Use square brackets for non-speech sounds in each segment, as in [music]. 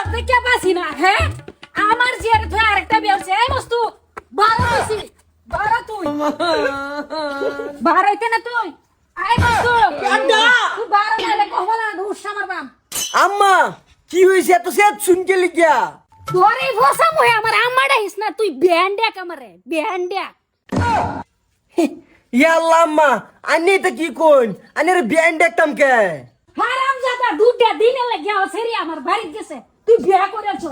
তোর দেখে পাসি না হ্যাঁ? আমার যে তুই আরেকটা বিয়ে হচ্ছে। এই বস্তু বারো হইছি বারো তুই। বারো না তুই? আই বস্তু তুই বারো নাইলে কহবা না হুস আমার বাম? আম্মা কি হয়েছে? এত সে শুনকে লিখিয়া। তোর এই মুহে আমার আম্মাটা হিস না তুই ব্যান্ড ডাক আমারে ব্যান্ড ডাক ইয়া আল্লাহ আম্মা আনি তো কি কোন আনি রে জাদা দুটা দিনে লাগিয়া সেরি আমার বাড়ি গেছে। তুই বিয়া করেছ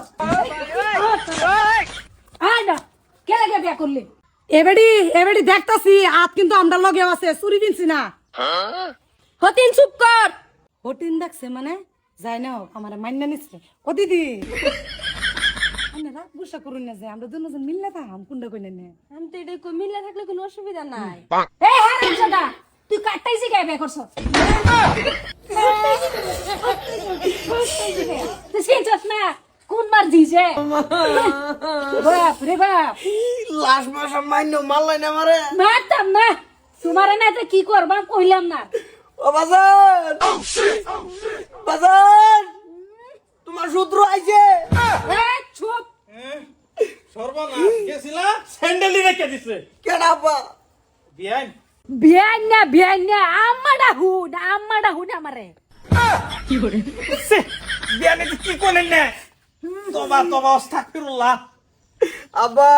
আয় না কে লাগে বিয়া করলি? এবারে এবারে দেখতাছি আত কিন্তু আমরা লগে আছে চুরি দিনছি না। হতিন চুপ কর। হটিন দেখছে মানে? যাই না হোক আমার মান্য নিচ্ছে। ও দিদি। আমি রাগ গুসা করুন না যে আমরা দুজন মিললে থাম কুন্ডা কইনে নে। আমি তো এটা কই মিলে থাকলে কোনো অসুবিধা নাই। এ হারাম তুই কাটতাইছি গায় বিয়া করছ? [laughs] না কোন মার দিছে? বাপ রে বাপ। লাশ মাস মাইন্য মারলাই না মারে মারতাম না। তোমারে না তো কি করবাম কইলাম না। ও বাজার বাজার তোমার শত্রু আইছে। চুপ। সর্বনাশ। গেছিলা স্যান্ডেলি রেখে দিছে। কেডা আব্বা বিয়ান বিয়ান না বিয়ান না আম্মাডা হুড আম্মাডা হুড আমারে বিয়ানে তো কি করেন না? তবা তবা আস্তাগফিরুল্লাহ আব্বা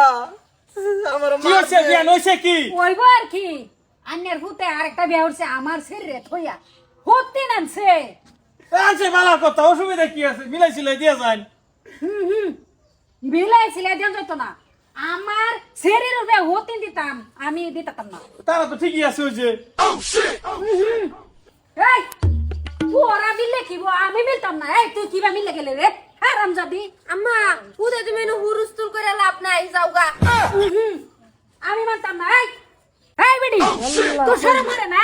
আমার কি হচ্ছে বিয়ান হইছে কি? ওইব আর কি? আন্যের হুতে আরেকটা বিয়া উঠছে আমার শরীরে থইয়া হতে নামছে। আছে ভালো কথা অসুবিধা কি আছে? মিলাই সিলাই দিয়ে যান হুম হুম। বিলাই ছিলে যেত না। আমার শরীরের বিয়া হতে দিতাম আমি দিতাম না। তারা তো ঠিকই আছে ওই যে। এই তোরা মিললে কি আমি মিলতাম না। এই তুই কিবা মিললে গেলে রে? হারাম যাবি আম্মা উদে তুমি হুরুস্তুল করে লাভ নাই যাওগা। আমি মানতাম না। এই এই বেডি তোর সরম করে না?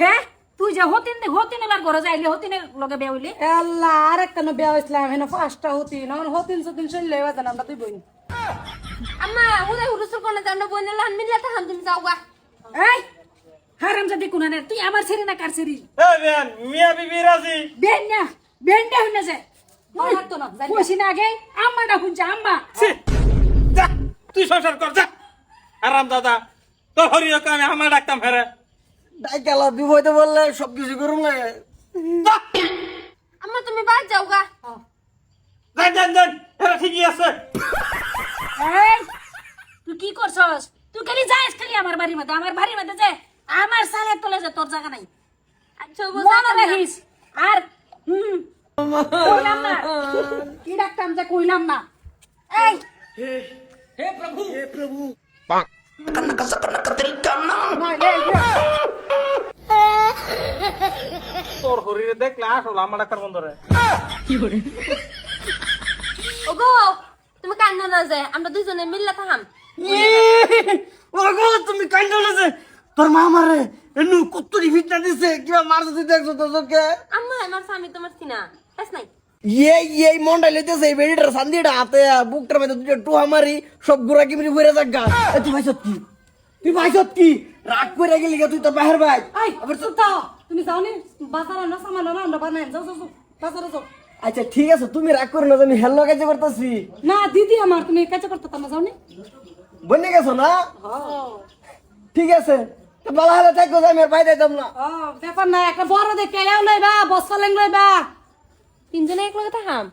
হ্যাঁ তুই যে হতিন হতিন এবার ঘরে যাইলি হতিনের লগে বেয়া হইলি? আল্লাহ আর একটা নো বিয়া হইছিলাম হেন পাঁচটা হতি না হতিন সতিন চললে হয়ে যান আমরা তুই বই আম্মা উদে হুরুস্তুল করে জানো বইনে লান মিললে তাহাম তুমি যাওগা। এই হারাম যাবি কোনানে তুই আমার ছেড়ে না কার ছেড়ি? এ বিয়ান মিয়া বিবি রাজি। বেন না বেন দে হইনা যে। তোর হাত তো না, যাই না। কইছি না আগে আম্মাটা হুনছে আম্মা। ছি, যা তুই সংসার কর যা। আরাম দাদা তোর হরিও আমি আমার ডাকতাম ফেরে। ডাইকালা বিপদে বললে সবকিছু করুন লাগে আম্মা তুমি বাদ যাওগা। যান যান যান ঠিকই আছে। করছস? তুই খালি যাইস খালি আমার বাড়ির মধ্যে আমার বাড়ির মধ্যে যে আমার সালে তোলে যে তোর জায়গা নাই। আচ্ছা মনে রাখিস? আর হুম কইলাম না। কি ডাকতাম যে কইলাম না। এই! তোর হরিরে দেখলে আসল আমার ডাক্তার বন্ধ রে। ওগো তুমি কান্না না যায় আমরা দুজনে মিললে তাহাম ওগো তুমি কাইন্ড আছে তোর মা আমারে এনু কুত্তুরি ফিটনা দিছে কিবা মারছে দেখছ তো তোকে আম্মা আমার স্বামী তোমার সিনা বাস নাই। ইয়ে ইয়ে মন্ডা লইতেছে এই বেডিটার সান্দিটা হাতে বুকটার মধ্যে দুটো টুহা মারি সব গুড়া কিমরি ভরে যাগা এ তুই ভাইছত কি? তুই ভাইছত কি? রাগ করে গেলি গা তুই তো বাহির ভাই। আই আবার চুপ তাও তুমি যাও নি? বাজারে না সামান না আমরা বানাই যাও যাও যাও, বাজারে যাও। আচ্ছা ঠিক আছে তুমি রাগ করে না আমি হেল্লো কাছে করতেছি না দিদি আমার তুমি কাছে করতে না যাও নি? বনে গেছো না? ঠিক আছে। বলা হলে থাকো আমি আর পাই দিতাম না। ও ব্যাপার না একটা বড় দেখে এও লইবা বস ফালেং লইবা। তিনজনে এক লগে তাহাম